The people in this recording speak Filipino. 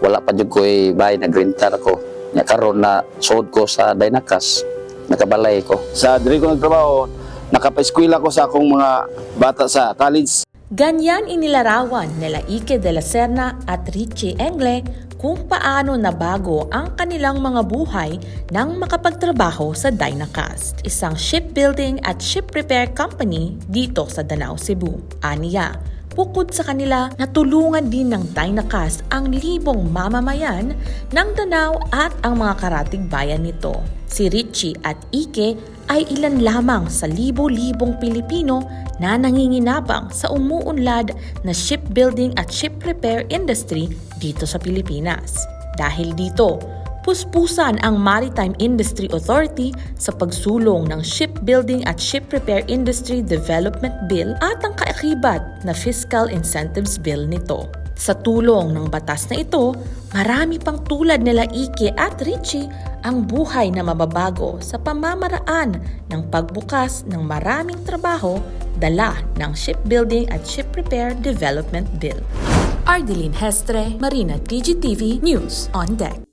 wala pa jud ko bahay nagrentar ko. Nya karon na suod ko sa Dynakas, nakabalay ko. Sa diri ko nagtrabaho, nakapaeskwela ko sa akong mga bata sa college. Ganyan inilarawan nila Ike de la Serna at Richie Engle kung paano nabago ang kanilang mga buhay nang makapagtrabaho sa Dynacast, isang shipbuilding at ship repair company dito sa Danao, Cebu. Aniya, bukod sa kanila, natulungan din ng Dynacast ang libong mamamayan ng Danao at ang mga karatig bayan nito. Si Richie at Ike ay ilan lamang sa libo-libong Pilipino na nanginginabang sa umuunlad na shipbuilding at ship repair industry dito sa Pilipinas. Dahil dito, puspusan ang Maritime Industry Authority sa pagsulong ng Shipbuilding at Ship Repair Industry Development Bill at ang kaakibat na Fiscal Incentives Bill nito. Sa tulong ng batas na ito, marami pang tulad nila Ike at Richie ang buhay na mababago sa pamamaraan ng pagbukas ng maraming trabaho dala ng Shipbuilding at Ship Repair Development Bill. Ardeline Hestre, Marina TGTV News on Deck.